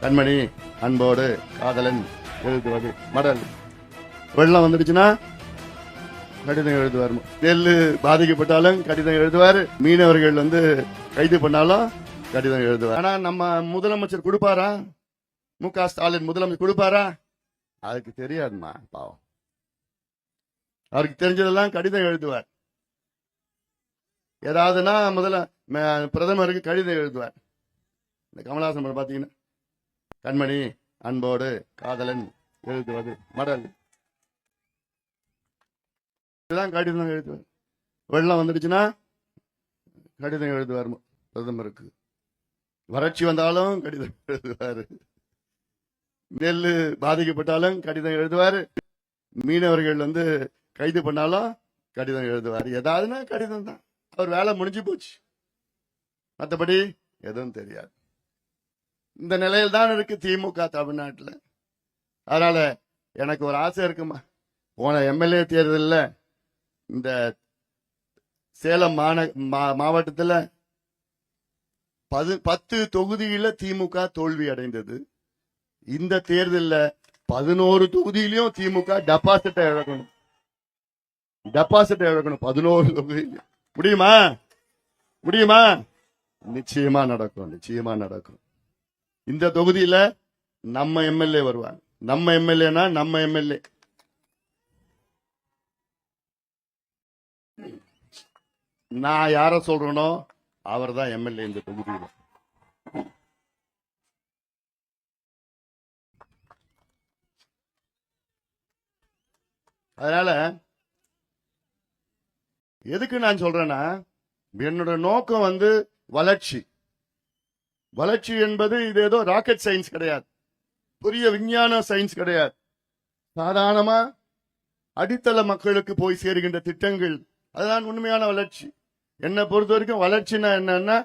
கண்மணி அன்போடு காதலன் எழுதுவது மடல். வெள்ளம் வந்துடுச்சுன்னா கடிதம் எழுதுவார். நெல் பாதிக்கப்பட்டாலும் கடிதம் எழுதுவார். மீனவர்கள் வந்து கைது பண்ணாலும் கடிதம் எழுதுவார். ஆனா நம்ம முதலமைச்சர் கொடுப்பாரா? மு க ஸ்டாலின் முதலமைச்சர் கொடுப்பாரா? அதுக்கு தெரியாதுமா பாவம். அவருக்கு தெரிஞ்சதெல்லாம் கடிதம் எழுதுவார். ஏதாவதுன்னா முதல்ல பிரதமருக்கு கடிதம் எழுதுவார். இந்த கமலஹாசன் படம் பார்த்தீங்கன்னா கண்மணி அன்போடு காதலன் எழுதுவது மடல். இதுதான் கடிதம் எழுதுவார் வெள்ளம் வந்துடுச்சுன்னா கடிதம் எழுதுவார் பிரதமருக்கு. வறட்சி வந்தாலும் கடிதம் எழுதுவார். நெல் பாதிக்கப்பட்டாலும் கடிதம் எழுதுவார். மீனவர்கள் வந்து கைது பண்ணாலும் கடிதம் எழுதுவார். ஏதாவதுன்னா கடிதம் தான் அவர் வேலை முடிஞ்சு போச்சு. மற்றபடி எதுவும் தெரியாது. இந்த நிலையில் தான் இருக்கு திமுக தமிழ்நாட்டில். அதனால எனக்கு ஒரு ஆசை இருக்குமா? போன எம்எல்ஏ தேர்தலில் இந்த சேலம் மாந மா- பது பத்து தொகுதியில் திமுக தோல்வி அடைந்தது. இந்த தேர்தலில் பதினோரு தொகுதியிலையும் திமுக டெபாசிட்டை இழக்கணும். டெபாசிட்டை இழக்கணும் பதினோரு தொகுதியிலையும். முடியுமா? முடியுமா? நிச்சயமா நடக்கும் நிச்சயமா நடக்கும். இந்த தொகுதியில நம்ம எம்எல்ஏ வருவாங்க. நம்ம எம்எல்ஏனா நம்ம எம்எல்ஏ நான் யார சொல்றேனோ அவர் தான் எம்எல்ஏ இந்த தொகுதியில. அதனால எதுக்கு நான் சொல்றேன்னா என்னோட நோக்கம் வந்து வளர்ச்சி. வளர்ச்சி என்பது இது ஏதோ ராக்கெட் சயின்ஸ் கிடையாது. புரிய விஞ்ஞான சயின்ஸ் கிடையாது. சாதாரணமா அடித்தள மக்களுக்கு போய் சேருகின்ற திட்டங்கள் அதுதான் உண்மையான வளர்ச்சி. என்னை பொறுத்த வரைக்கும் வளர்ச்சினா என்னன்னா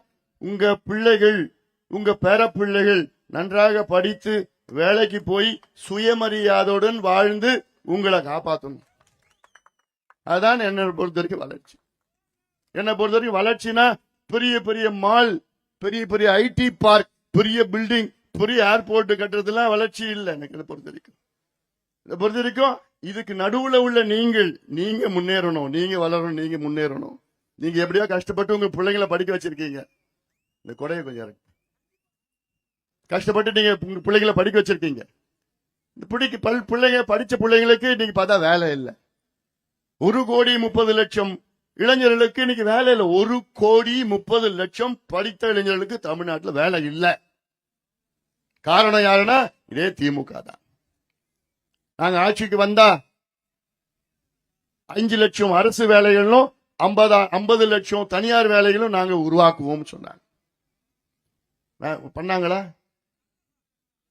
உங்க பிள்ளைகள் உங்க பேர பிள்ளைகள் நன்றாக படித்து வேலைக்கு போய் சுயமரியாதையுடன் வாழ்ந்து உங்களை காப்பாற்றணும் அதுதான் என்னை பொறுத்த வரைக்கும் வளர்ச்சி. என்னை பொறுத்த வரைக்கும் வளர்ச்சினா பெரிய பெரிய மால் பெரிய பெரிய ஐடி பார்க் பெரிய பில்டிங் பெரிய ஏர்போர்ட் கட்டுறதுலாம் வளர்ச்சி இல்லை எனக்கு இதை பொறுத்த வரைக்கும். இதை பொறுத்த வரைக்கும் இதுக்கு நடுவுல உள்ள நீங்கள் நீங்க முன்னேறணும் நீங்க வளரணும் நீங்க முன்னேறணும். நீங்க எப்படியோ கஷ்டப்பட்டு உங்க பிள்ளைங்களை படிக்க வச்சிருக்கீங்க. இந்த கொடையை கொஞ்சம் கஷ்டப்பட்டு நீங்க உங்க பிள்ளைங்களை படிக்க வச்சிருக்கீங்க. இந்த பிடிக்கு பல் பிள்ளைங்க படிச்ச பிள்ளைங்களுக்கு இன்னைக்கு பார்த்தா வேலை இல்லை. ஒரு கோடி முப்பது லட்சம் இளைஞர்களுக்கு இன்னைக்கு வேலையில ஒரு கோடி முப்பது லட்சம் படித்த இளைஞர்களுக்கு தமிழ்நாட்டில் வேலை இல்லை. காரணம் யாருன்னா இதே திமுக தான். நாங்க ஆட்சிக்கு வந்தா அஞ்சு லட்சம் அரசு வேலைகளும் ஐம்பதா ஐம்பது லட்சம் தனியார் வேலைகளும் நாங்க உருவாக்குவோம் சொன்னாங்க. பண்ணாங்களா?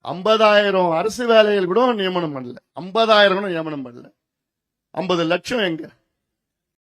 ஐம்பதாயிரம் அரசு வேலைகள் கூட நியமனம் பண்ணல. ஐம்பதாயிரம் கூட நியமனம் பண்ணல. ஐம்பது லட்சம் எங்க?